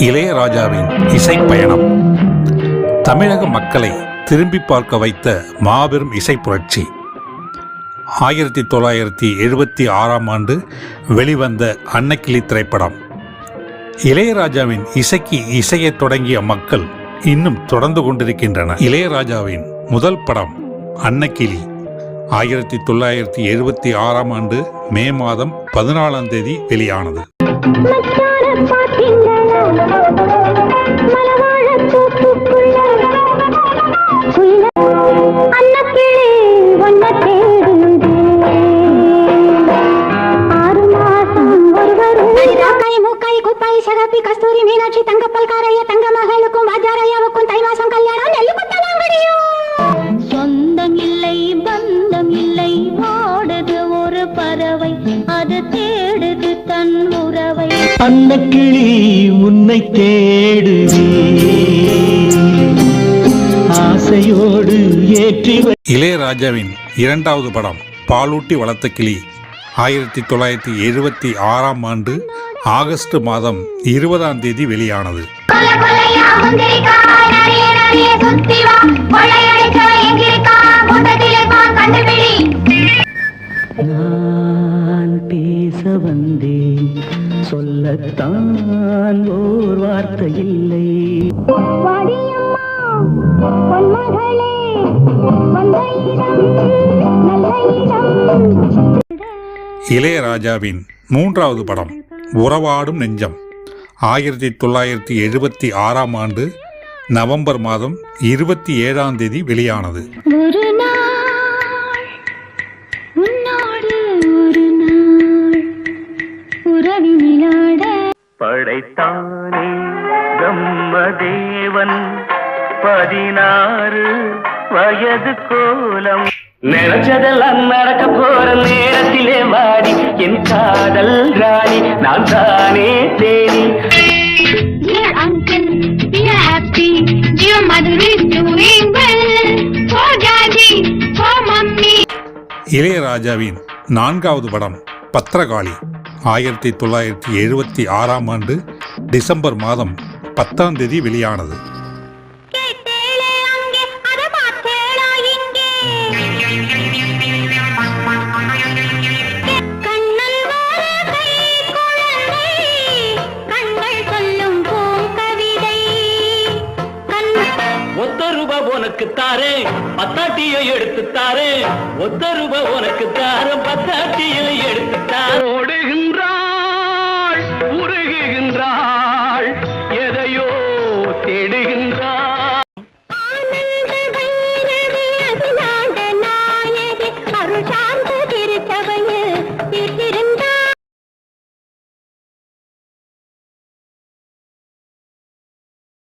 இளையராஜாவின் இசைப்பயணம். தமிழக மக்களை திரும்பி பார்க்க வைத்த மாபெரும் இசை புரட்சி ஆயிரத்தி தொள்ளாயிரத்தி எழுபத்தி ஆறாம் ஆண்டு வெளிவந்த அன்னக்கிளி திரைப்படம். இளையராஜாவின் இசைக்கு இசையத் தொடங்கிய மக்கள் இன்னும் தொடர்ந்து கொண்டிருக்கின்றனர். இளையராஜாவின் முதல் படம் அன்னக்கிளி ஆயிரத்தி தொள்ளாயிரத்தி எழுபத்தி ஆறாம் ஆண்டு மே மாதம் பதினாலாம் தேதி வெளியானது. சகப்பி கஸ்தூரி மீனாட்சி தங்கப்பல் காரைய தங்க மகளுக்கும் வாஜாரையாவுக்கும் தை மாசம் கல்யாணம் நெல்லு சொந்தம் இல்லை பந்தம் இல்லை ஓடுது ஒரு பறவை. அது தேடுது தன் உறவை. அன்னக்கிளி உன்னை தேடுதே. ஆசையோடு ஏற்றி இளையராஜாவின் இரண்டாவது படம் பாலூட்டி வளர்த்த கிளி ஆயிரத்தி தொள்ளாயிரத்தி எழுபத்தி ஆறாம் ஆண்டு ஆகஸ்ட் மாதம் இருபதாம் தேதி வெளியானது. நான் பேச வந்தேன். சொல்லத்தான் ஓர் வார்த்தை இல்லை. இளையராஜாவின் மூன்றாவது படம். உறவாடும் நெஞ்சம். ஆயிரத்தி தொள்ளாயிரத்தி எழுபத்தி ஆறாம் ஆண்டு நவம்பர் மாதம் இருபத்தி ஏழாம் தேதி வெளியானது. படைத்தானே பிரம்மதேவன் பதினாறு வயது கோலம். நினைச்சதெல்லாம் நடக்க போற நான் தானே Theni Dear uncle, we are happy. Dear mother is doing well. For daddy, for mummy. இளையராஜாவின் நான்காவது படம் பத்திரகாளி ஆயிரத்தி தொள்ளாயிரத்தி எழுபத்தி ஆறாம் ஆண்டு டிசம்பர் மாதம் பத்தாம் தேதி வெளியானது உனக்கு தாரே பத்தாட்டியை எடுத்து தாரே. ஒத்த ரூபா உனக்கு தார பத்தாட்டியை எடுத்து தாரோடுகின்றான்